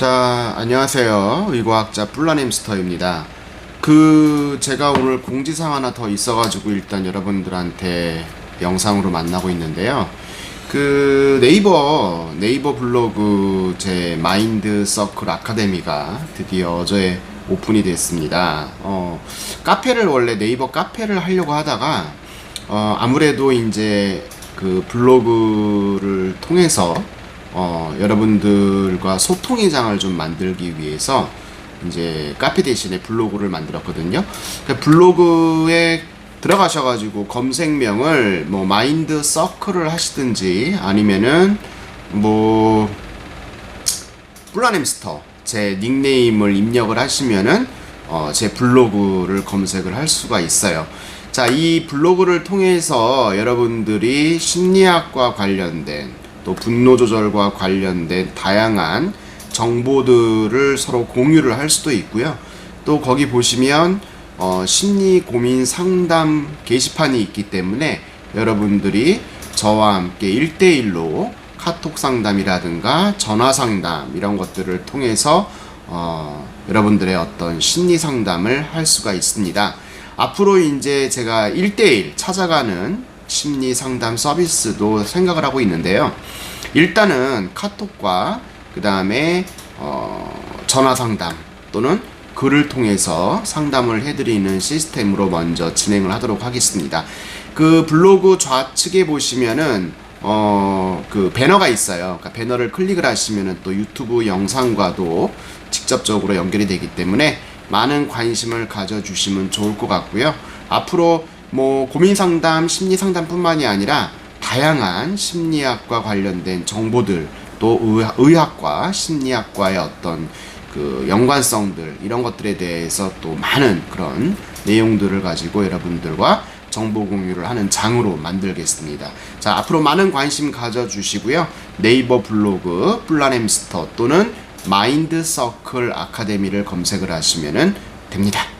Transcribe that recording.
자, 안녕하세요. 의과학자 플라nem스터입니다. 그, 제가 오늘 공지사항 하나 더 있어가지고 일단 여러분들한테 영상으로 만나고 있는데요. 그, 네이버, 네이버 블로그 제 마인드 서클 아카데미가 드디어 어제 오픈이 됐습니다. 어, 카페를 원래 네이버 카페를 하려고 하다가, 어, 아무래도 이제 그 블로그를 통해서 어, 여러분들과 소통의 장을 좀 만들기 위해서 이제 카페 대신에 블로그를 만들었거든요. 그 블로그에 들어가셔가지고 검색명을 뭐 마인드 서클을 하시든지 아니면은 뭐 플라넴스터 제 닉네임을 입력을 하시면은 어, 제 블로그를 검색을 할 수가 있어요. 자, 이 블로그를 통해서 여러분들이 심리학과 관련된 또 분노 조절과 관련된 다양한 정보들을 서로 공유를 할 수도 있고요. 또 거기 보시면 어, 심리 고민 상담 게시판이 있기 때문에 여러분들이 저와 함께 1대1로 카톡 상담이라든가 전화 상담 이런 것들을 통해서 어, 여러분들의 어떤 심리 상담을 할 수가 있습니다. 앞으로 이제 제가 1대1 찾아가는 심리 상담 서비스도 생각을 하고 있는데요. 일단은 카톡과 그 다음에 어, 전화 상담 또는 글을 통해서 상담을 해드리는 시스템으로 먼저 진행을 하도록 하겠습니다. 그 블로그 좌측에 보시면은 어, 그 배너가 있어요. 그러니까 배너를 클릭을 하시면은 또 유튜브 영상과도 직접적으로 연결이 되기 때문에 많은 관심을 가져주시면 좋을 것 같고요. 앞으로 뭐 고민 상담, 심리 상담뿐만이 아니라 다양한 심리학과 관련된 정보들 또 의학, 의학과 심리학과의 어떤 그 연관성들 이런 것들에 대해서 또 많은 그런 내용들을 가지고 여러분들과 정보 공유를 하는 장으로 만들겠습니다. 자, 앞으로 많은 관심 가져주시고요. 네이버 블로그 플라넴스터 또는 마인드 서클 아카데미를 검색을 하시면 됩니다.